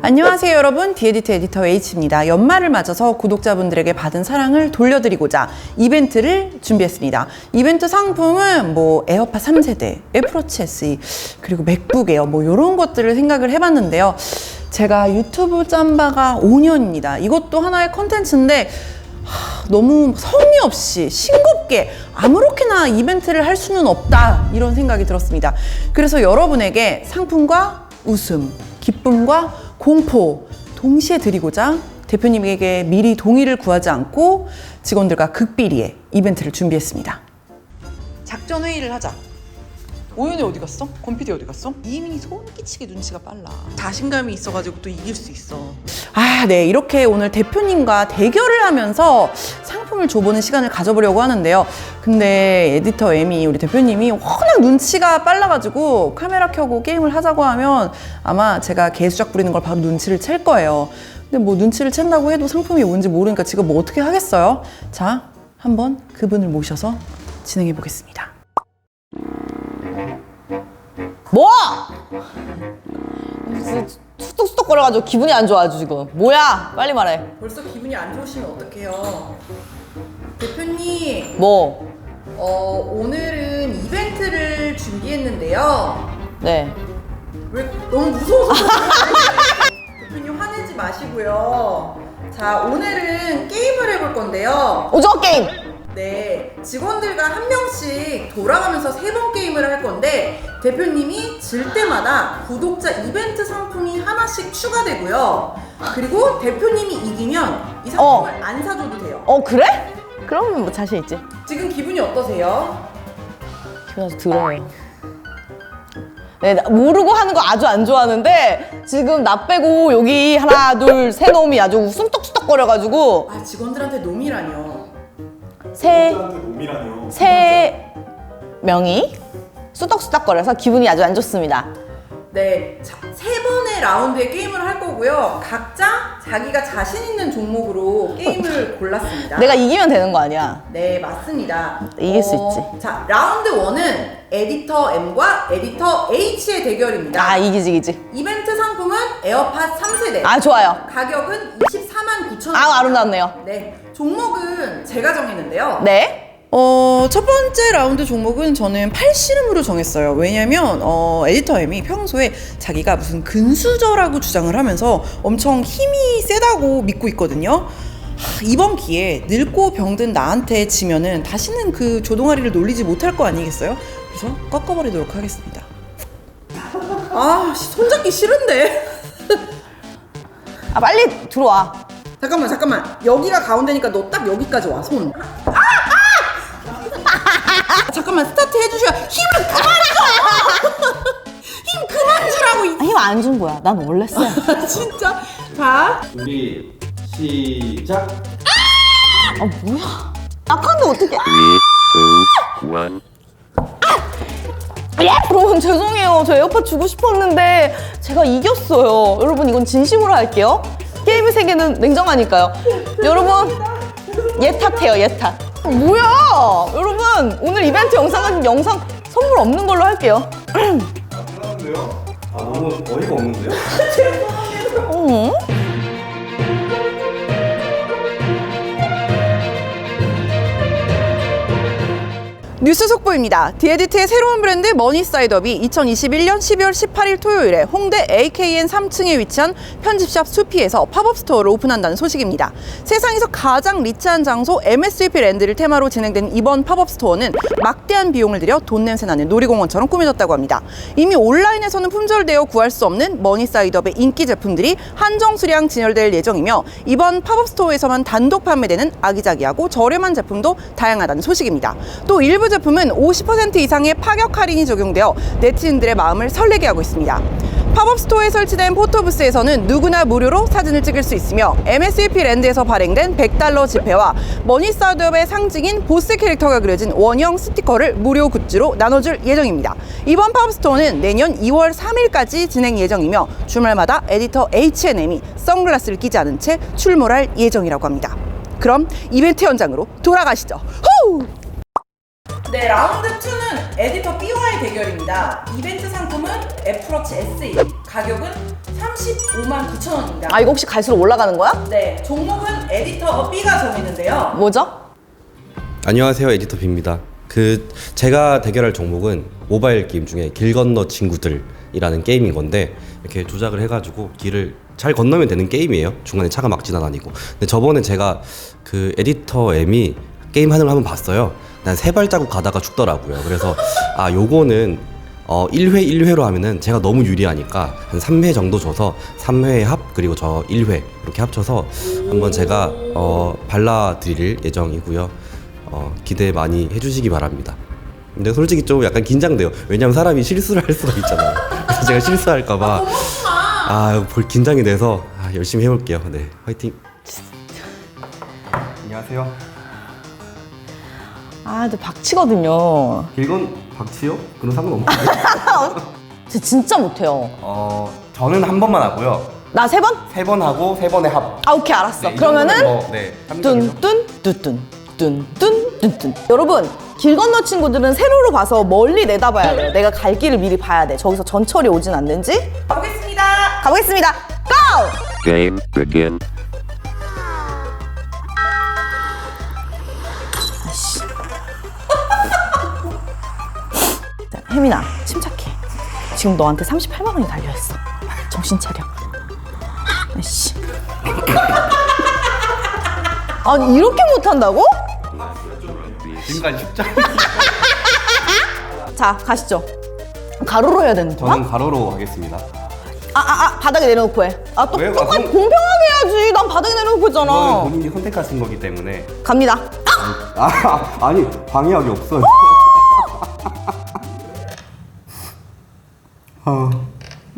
안녕하세요 여러분. 디에디트 에디터 H입니다. 연말을 맞아서 구독자분들에게 받은 사랑을 돌려드리고자 이벤트를 준비했습니다. 이벤트 상품은 뭐 에어팟 3세대, 애플워치 SE 그리고 맥북 에어 뭐 이런 것들을 생각을 해봤는데요. 제가 유튜브 짬바가 5년입니다. 이것도 하나의 컨텐츠인데 하, 너무 성의 없이 싱겁게 아무렇게나 이벤트를 할 수는 없다 이런 생각이 들었습니다. 그래서 여러분에게 상품과 웃음, 기쁨과 공포 동시에 드리고자 대표님에게 미리 동의를 구하지 않고 직원들과 극비리의 이벤트를 준비했습니다. 작전 회의를 하자. 오연이 어디 갔어? 권PD 어디 갔어? 이민이 소름 끼치게 눈치가 빨라. 자신감이 있어가지고 또 이길 수 있어. 아, 네. 이렇게 오늘 대표님과 대결을 하면서 상품을 줘보는 시간을 가져보려고 하는데요. 근데 에디터 M이 우리 대표님이 워낙 눈치가 빨라가지고 카메라 켜고 게임을 하자고 하면 아마 제가 개수작 부리는 걸 바로 눈치를 챌 거예요. 근데 뭐 눈치를 챈다고 해도 상품이 뭔지 모르니까 지금 뭐 어떻게 하겠어요? 자, 한번 그분을 모셔서 진행해 보겠습니다. 뭐? 진짜 수덕수덕거려가지고 기분이 안 좋아 아주 지금 뭐야 빨리 말해 벌써 기분이 안 좋으시면 어떡해요? 대표님, 뭐? 어, 오늘은 이벤트를 준비했는데요. 네 왜 너무 무서워서 대표님 화내지 마시고요. 자, 오늘은 게임을 해볼 건데요. 오징어 게임 네, 직원들과 한 명씩 돌아가면서 세 번 게임을 할 건데 대표님이 질 때마다 구독자 이벤트 상품이 하나씩 추가되고요. 그리고 대표님이 이기면 이 상품을 안 사줘도 돼요. 어 그래? 그럼 뭐 자신 있지 지금 기분이 어떠세요? 기분 아주 더러워요 네, 나 모르고 하는 거 아주 안 좋아하는데 지금 나 빼고 여기 하나 둘 세 놈이 아주 웃음떡수떡거려가지고 아 직원들한테 놈이라뇨. 세. 세 명이 수덕수덕거려서 기분이 아주 안 좋습니다 네, 자, 세 번의 라운드의 게임을 할 거고요. 각자 자기가 자신 있는 종목으로 게임을 골랐습니다. 내가 이기면 되는 거 아니야 네, 맞습니다. 이길 수 있지. 자, 라운드 1은 에디터 M과 에디터 H의 대결입니다. 아 이기지 이기지 이벤트 상품은 에어팟 3세대. 아 좋아요 가격은 24 만 9천 원. 아 아름답네요 네, 종목은 제가 정했는데요. 네 어, 첫 번째 라운드 종목은 저는 팔씨름으로 정했어요. 왜냐면, 어, 에디터 M이 평소에 자기가 무슨 근수저라고 주장을 하면서 엄청 힘이 세다고 믿고 있거든요. 하, 이번 기회에 늙고 병든 나한테 지면은 다시는 그 조동아리를 놀리지 못할 거 아니겠어요? 그래서 꺾어버리도록 하겠습니다. 아, 씨, 손잡기 싫은데? 아 빨리 들어와 잠깐만, 잠깐만. 여기가 가운데니까 너 딱 여기까지 와, 손. 아! 아! 잠깐만, 스타트 해주셔야 힘을 그만 줘! 힘 그만 주라고, 이 힘 안 준 거야 난 원래 쎄 진짜. 자, 준비 시작. 아 뭐야 약한데 어떻게 Three, two, one. 여러분 죄송해요 저 에어팟 주고 싶었는데 제가 이겼어요 여러분 이건 진심으로 할게요 게임의 세계는 냉정하니까요 여러분 예탓해요 예탓 뭐야 여러분 오늘 이벤트 영상은 영상 선물 없는 걸로 할게요? 아 너무 어이가 없는데요? 어? 뉴스 속보입니다. 디에디트의 새로운 브랜드 머니사이드업이 2021년 12월 18일 토요일에 홍대 AKN 3층에 위치한 편집샵 수피에서 팝업 스토어를 오픈한다는 소식입니다. 세상에서 가장 리치한 장소 MSVP 랜드를 테마로 진행된 이번 팝업 스토어는 막대한 비용을 들여 돈 냄새 나는 놀이공원처럼 꾸며졌다고 합니다. 이미 온라인에서는 품절되어 구할 수 없는 머니사이드업의 인기 제품들이 한정 수량 진열될 예정이며 이번 팝업 스토어에서만 단독 판매되는 아기자기하고 저렴한 제품도 다양하다는 소식입니다. 또 일부 제품은 50% 이상의 파격 할인이 적용되어 네티즌들의 마음을 설레게 하고 있습니다. 팝업 스토어에 설치된 포토부스에서는 누구나 무료로 사진을 찍을 수 있으며 MSVP 랜드에서 발행된 100달러 지폐와 머니사드업의 상징인 보스 캐릭터가 그려진 원형 스티커를 무료 굿즈로 나눠줄 예정입니다. 이번 팝업 스토어는 내년 2월 3일까지 진행 예정이며 주말마다 에디터 H&M이 선글라스를 끼지 않은 채 출몰할 예정이라고 합니다. 그럼 이벤트 현장으로 돌아가시죠. 후! 네, 라운드 2는 에디터 B와의 대결입니다. 이벤트 상품은 애플워치 SE, 가격은 35만 9천 원입니다. 아, 이거 혹시 갈수록 올라가는 거야? 네, 종목은 에디터 B가 정했는데요. 뭐죠? 안녕하세요 에디터 B입니다. 그 제가 대결할 종목은 모바일 게임 중에 길 건너 친구들이라는 게임인 건데 이렇게 조작을 해가지고 길을 잘 건너면 되는 게임이에요. 중간에 차가 막 지나다니고. 근데 저번에 제가 그 에디터 M이 게임 하는 걸 한번 봤어요. 난 세 발자국 가다가 죽더라고요. 그래서 아 요거는 어 1회 1회로 하면은 제가 너무 유리하니까 한 3회 정도 줘서 3회 합 그리고 저 1회 이렇게 합쳐서 한번 제가 어 발라 드릴 예정이고요. 어 기대 많이 해 주시기 바랍니다. 근데 솔직히 좀 약간 긴장돼요. 왜냐면 사람이 실수를 할 수가 있잖아요. 그래서 제가 실수할까봐 아, 볼 긴장이 돼서 아, 열심히 해볼게요. 네, 화이팅. 안녕하세요. 아, 근데 박치거든요. 길건 박치요? 그런 상관없나요? 저 진짜 못해요. 어, 저는 한 번만 하고요. 나 세 번? 세 번 하고 세 번에 합. 아, 오케이, 알았어. 네, 이 그러면은 정도면 뭐, 네, 합리적이죠. 뚠뚠 뚜뚠 뚠뚠 뚠뚠 여러분 길 건너 친구들은 세로로 봐서 멀리 내다봐야 돼요 내가 갈 길을 미리 봐야 돼 저기서 전철이 오진 않는지 가보겠습니다. 가보겠습니다 고! Game begin. 자, 혜민아 침착해 지금 너한테 38만 원이 달려있어 정신 차려 아이씨 아니 이렇게 못한다고? 지금까지 쉽죠? 자 가시죠 가로로 해야 되는 거야? 저는 가로로 하겠습니다. 아, 아, 아, 바닥에 내려놓고 해. 아, 또, 왜요? 똑같이 아, 그럼- 공평하게 해야지. 난 바닥에 내려놓고 했잖아. 본인이 선택하신 거기 때문에. 갑니다. 아, 아니 방해하기 없어요.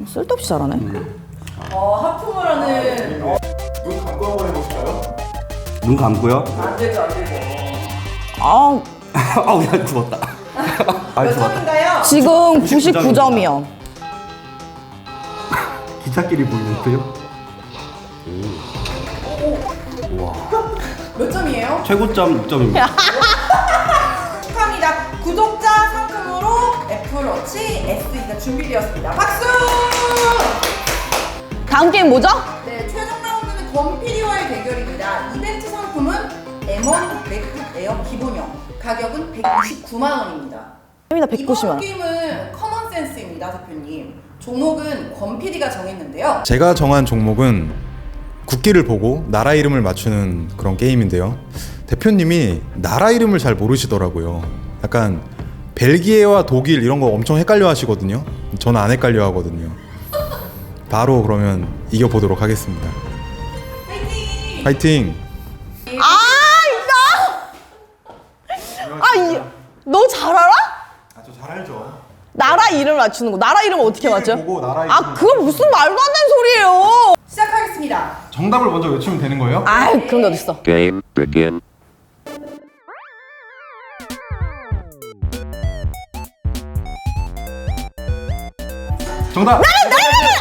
쓸데없이 잘하네. 어, 하품을 하는 어, 눈 감고 한번 해볼까요? 눈 감고요. 안 되죠, 안 되죠. 아, 아우 야 죽었다. 아 몇 죽었다. 점인가요? 지금 99 99점이요. 기차길이 보이는 데요? 몇 점이에요? 최고점 6점입니다. 축하합니다. 구독자 상품으로 애플워치 SE가 준비되었습니다. 박수! 다음 게임 뭐죠? 네, 최종 라운드는 권PD와의 대결입니다. 이벤트 상품은 M1 맥북 에어 기본형. 가격은 129만 원입니다. 혜민아 이번 190만 원. 게임은 커먼 센스입니다, 대표님. 종목은 권PD가 정했는데요. 제가 정한 종목은 국기를 보고 나라 이름을 맞추는 그런 게임인데요. 대표님이 나라 이름을 잘 모르시더라고요. 약간 벨기에와 독일 이런 거 엄청 헷갈려 하시거든요. 저는 안 헷갈려 하거든요. 바로 그러면 이겨보도록 하겠습니다. 파이팅! 파이팅! 아, 진짜! 아, 이, 너 잘 알아? 아저 잘 알죠. 나라 이름 맞추는 거. 나라 이름 어떻게 맞죠? 보고 나라 아, 이름을 그건 무슨 말도 안 되는 소리예요. 시작하겠습니다. 정답을 먼저 외치면 되는 거예요? 아, 그런 게 어딨어. Game begin. 정답.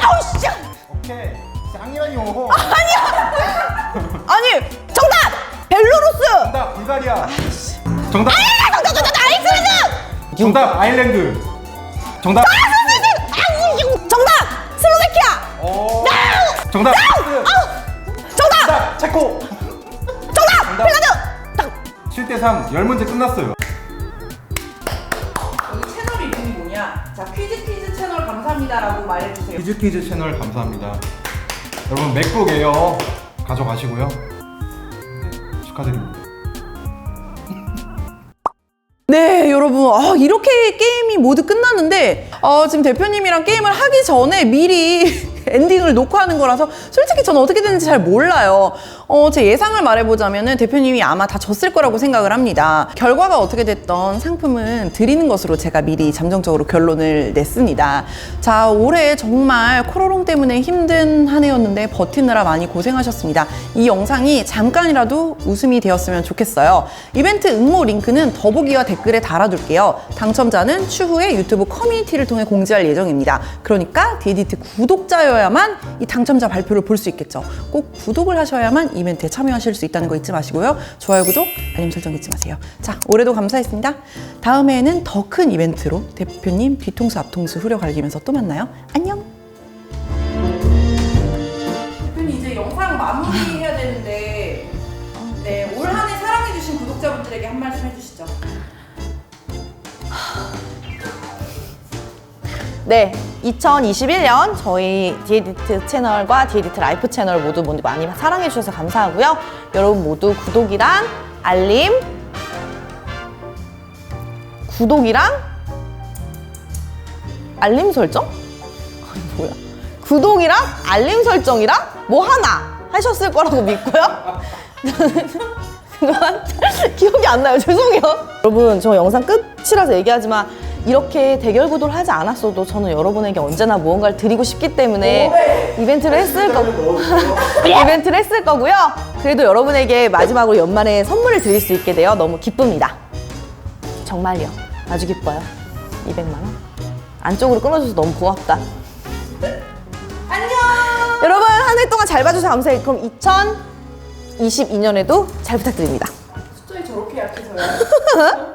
아우, 씨! 오케이. 쌍이라니요. 아니, 정답! 벨로루스! 정답 불가리아. 정답. 정답, 정답, 정답, 아이슬란드! 정답 아일랜드. 정답. 아, 정답! 슬로베키아! 어. 정답. 정답! 정답 체코. 정답! 정답. 핀란드! 딱. 7대 3. 열 문제 끝났어요. 여기 채널 이름이 뭐냐? 자, 퀴즈 퀴즈 채널 감사합니다라고 말해주세요. 퀴즈 퀴즈 채널 감사합니다. 여러분 맥북 에어 가져가시고요. 네, 축하드립니다. 여러분. 아, 이렇게 게임이 모두 끝났는데, 어, 지금 대표님이랑 게임을 하기 전에 미리 엔딩을 놓고 하는 거라서 솔직히 저는 어떻게 되는지 잘 몰라요. 어, 제 예상을 말해보자면은 대표님이 아마 다 졌을 거라고 생각을 합니다. 결과가 어떻게 됐던 상품은 드리는 것으로 제가 미리 잠정적으로 결론을 냈습니다. 자, 올해 정말 코로롱 때문에 힘든 한 해였는데 버티느라 많이 고생하셨습니다. 이 영상이 잠깐이라도 웃음이 되었으면 좋겠어요. 이벤트 응모 링크는 더보기와 댓글에 달아둘게요. 당첨자는 추후에 유튜브 커뮤니티를 통해 공지할 예정입니다. 그러니까 디에디트 구독자여 하셔야만 이 당첨자 발표를 볼 수 있겠죠. 꼭 구독을 하셔야만 이벤트에 참여하실 수 있다는 거 잊지 마시고요. 좋아요, 구독, 알림 설정 잊지 마세요. 자, 올해도 감사했습니다. 다음에는 더 큰 이벤트로 대표님 뒤통수 앞통수 후려갈기면서 또 만나요. 안녕. 대표님 이제 영상 마무리해야 되는데 네, 올 한 해 사랑해주신 구독자분들에게 한 말씀 해주시죠. 네, 2021년 저희 디에디트 채널과 디에디트 라이프 채널 모두 모두 많이 사랑해 주셔서 감사하고요. 여러분 모두 구독이랑 알림, 구독이랑 알림 설정? 뭐야? 구독이랑 알림 설정이랑 뭐 하나 하셨을 거라고 믿고요. 그동안 기억이 안 나요. 죄송해요. 여러분, 저 영상 끝이라서 얘기하지만 이렇게 대결 구도를 하지 않았어도 저는 여러분에게 언제나 무언가를 드리고 싶기 때문에 이벤트를 했을 거고 이벤트를 했을 거고요. 그래도 여러분에게 마지막으로 연말에 선물을 드릴 수 있게 되어 너무 기쁩니다. 정말요. 아주 기뻐요. 200만 원. 안쪽으로 끊어줘서 너무 고맙다. 안녕. 여러분 한 해 동안 잘 봐주셔서 감사해요. 그럼 2022년에도 잘 부탁드립니다. 숫자에 저렇게 약해서요.